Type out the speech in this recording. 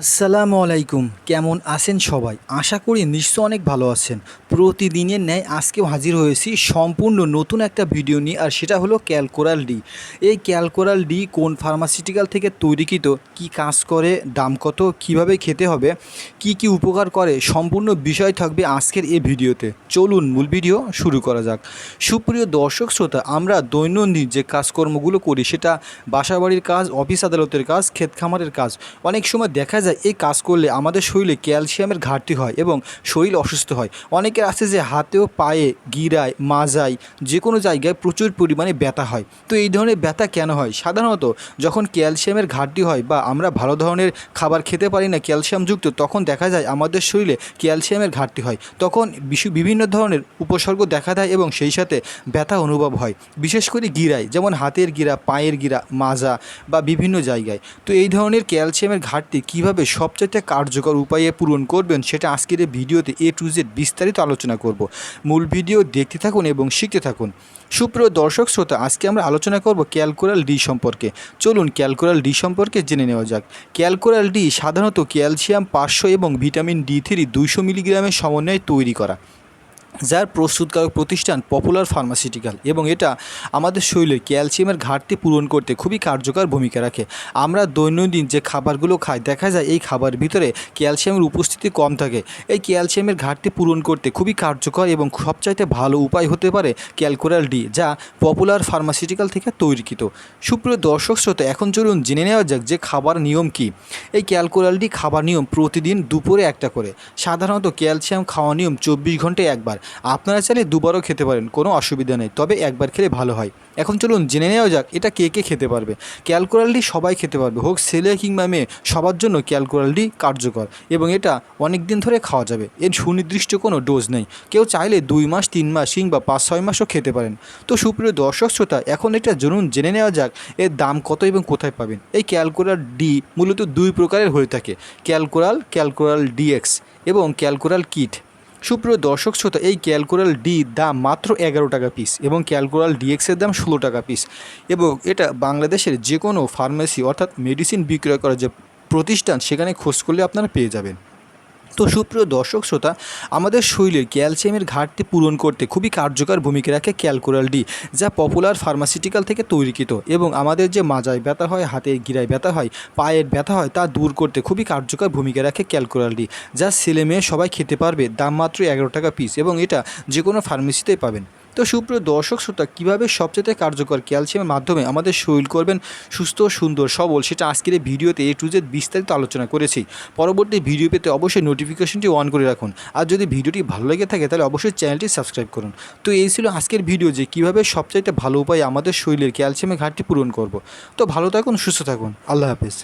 আসসালামু আলাইকুম। কেমন আছেন সবাই? আশা করি নিশ্চয় অনেক ভালো আছেন। প্রতিদিনের ন্যায় আজকেও হাজির হয়েছি সম্পূর্ণ নতুন একটা ভিডিও নিয়ে, আর সেটা হলো ক্যালকোরাল ডি। এই ক্যালকোরাল ডি কোন ফার্মাসিউটিক্যাল থেকে তৈরিকৃত, কি কাজ করে, দাম কত, কীভাবে খেতে হবে, কি কি উপকার করে, সম্পূর্ণ বিষয় থাকবে আজকের এই ভিডিওতে। চলুন মূল ভিডিও শুরু করা যাক। সুপ্রিয় দর্শক শ্রোতা, আমরা দৈনন্দিন যে কাজকর্মগুলো করি, সেটা বাসাবাড়ির কাজ, অফিস আদালতের কাজ, ক্ষেত খামারের কাজ, অনেক সময় দেখা যায় এই কাজ করলে আমাদের শরীরে ক্যালসিয়ামের ঘাটতি হয় এবং শরীর অসুস্থ হয়। অনেকের আছে যে হাতেও পায়ে, গিরায়, মাজায় যে কোনো জায়গায় প্রচুর পরিমাণে ব্যথা হয়। তো এই ধরনের ব্যথা কেন হয়? সাধারণত যখন ক্যালসিয়ামের ঘাটতি হয় বা আমরা ভালো ধরনের খাবার খেতে পারি না ক্যালসিয়ামযুক্ত, তখন দেখা যায় আমাদের শরীরে ক্যালসিয়ামের ঘাটতি হয়। তখন বিভিন্ন ধরনের উপসর্গ দেখা দেয় এবং সেই সাথে ব্যথা অনুভব হয়। বিশেষ করে গিরায়, যেমন হাতের গিরা, পায়ের গিরা, মাজা বা বিভিন্ন জায়গায়। তো এই ধরনের ক্যালসিয়ামের ঘাটতি কীভাবে সবচাইতে কার্যকর উপায়ে পূরণ করবেন সেটা আজকের এই ভিডিওতে এ টু জেড বিস্তারিত আলোচনা করব। মূল ভিডিও দেখতে থাকুন এবং শিখতে থাকুন। সুপ্রিয় দর্শক শ্রোতা, আজকে আমরা আলোচনা করব ক্যালকুরাল ডি সম্পর্কে। চলুন ক্যালকুরাল ডি সম্পর্কে জেনে নেওয়া যাক। ক্যালকুরাল ডি সাধারণত ক্যালসিয়াম পাঁচশো এবং ভিটামিন ডি থ্রি দুইশো মিলিগ্রামের সমন্বয়ে তৈরি করা। যার প্রস্তুতকারক প্রতিষ্ঠান পপুলার ফার্মাসিউটিক্যাল এবং এটা আমাদের শরীরে ক্যালসিয়ামের ঘাটতি পূরণ করতে খুবই কার্যকর ভূমিকা রাখে। আমরা দৈনন্দিন যে খাবারগুলো খাই, দেখা যায় এই খাবার ভিতরে ক্যালসিয়ামের উপস্থিতি কম থাকে। এই ক্যালসিয়ামের ঘাটতি পূরণ করতে খুবই কার্যকর এবং সবচাইতে ভালো উপায় হতে পারে ক্যালকোরাল ডি, যা পপুলার ফার্মাসিউটিক্যাল থেকে তৈরিকৃত। সুপ্রিয় দর্শক শ্রোতা, এখন চলুন জেনে নেওয়া যাক যে খাবার নিয়ম কি। এই ক্যালকোরাল ডি খাবার নিয়ম প্রতিদিন দুপুরে একটা করে। সাধারণত ক্যালসিয়াম খাওয়া নিয়ম চব্বিশ ঘন্টায় একবার। আপনারা চাইলে দুবারও খেতে পারেন, কোনো অসুবিধা নেই। তবে একবার খেলে ভালো হয়। এখন চলুন জেনে নেওয়া যাক, এটা কে কে খেতে পারবে। ক্যালকোরালডি সবাই খেতে পারবে, হোক ছেলে কিংবা মেয়ে, সবার জন্য ক্যালকোরালডি কার্যকর এবং এটা অনেক দিন ধরে খাওয়া যাবে। এর সুনির্দিষ্ট কোনো ডোজ নেই। কেউ চাইলে দুই মাস, তিন মাস কিংবা পাঁচ, ছয় মাসও খেতে পারেন। তো সুপ্রিয় দর্শক, শ্রোতা, এখন এটা জরুন জেনে নেওয়া যাক, এর দাম কত এবং কোথায় পাবেন। এই ক্যালকোরাল ডি মূলত দুই প্রকারের হয়ে থাকে। ক্যালকোরাল ক্যালকোরাল ডিএক্স এবং ক্যালকোরাল কিট। সুপ্রিয় দর্শক শ্রোতা, এই ক্যালকুরাল ডি দাম মাত্র এগারো টাকা পিস এবং ক্যালকুরাল ডিএক্সের দাম ষোলো টাকা পিস এবং এটা বাংলাদেশের যে কোনো ফার্মেসি অর্থাৎ মেডিসিন বিক্রয় করার যে প্রতিষ্ঠান, সেখানে খোঁজ করলে আপনারা পেয়ে যাবেন। তো সুপ্রিয় দর্শক শ্রোতা, আমাদের শরীরের ক্যালসিয়ামের ঘাটতি পূরণ করতে খুবই কার্যকর ভূমিকা রাখে ক্যালকোরাল ডি, যা পপুলার ফার্মাসিউটিক্যাল থেকে তৈরিকৃত এবং আমাদের যে মাজায় ব্যথা হয় হাতের গিরায় ব্যথা হয়, পায়ের ব্যথা হয়, তা দূর করতে খুবই কার্যকর ভূমিকা রাখে ক্যালকোরাল ডি, যা ছেলে মেয়ে সবাই খেতে পারবে, দাম মাত্র এগারো টাকা পিস এবং এটা যে কোনো ফার্মেসিতেই পাবেন। তো সুপ্রিয় দর্শক শ্রোতা, কীভাবে সবচেয়ে কার্যকর ক্যালসিয়ামের মাধ্যমে আমাদের শরীর করবেন সুস্থ, সুন্দর, সবল, সেটা আজকের এই ভিডিওতে এ টু জেড বিস্তারিত আলোচনা করেছি। পরবর্তী ভিডিও পেতে অবশ্যই নোটিফিকেশনটি অন করে রাখুন। আর যদি ভিডিওটি ভালো লেগে থাকে, তাহলে অবশ্যই চ্যানেলটি সাবস্ক্রাইব করুন। তো এই ছিল আজকের ভিডিও যে কীভাবে সবচাইতে ভালো উপায়ে আমাদের শরীরের ক্যালসিয়ামের ঘাটতি পূরণ করব। তো ভালো থাকুন, সুস্থ থাকুন। আল্লাহ হাফেজ।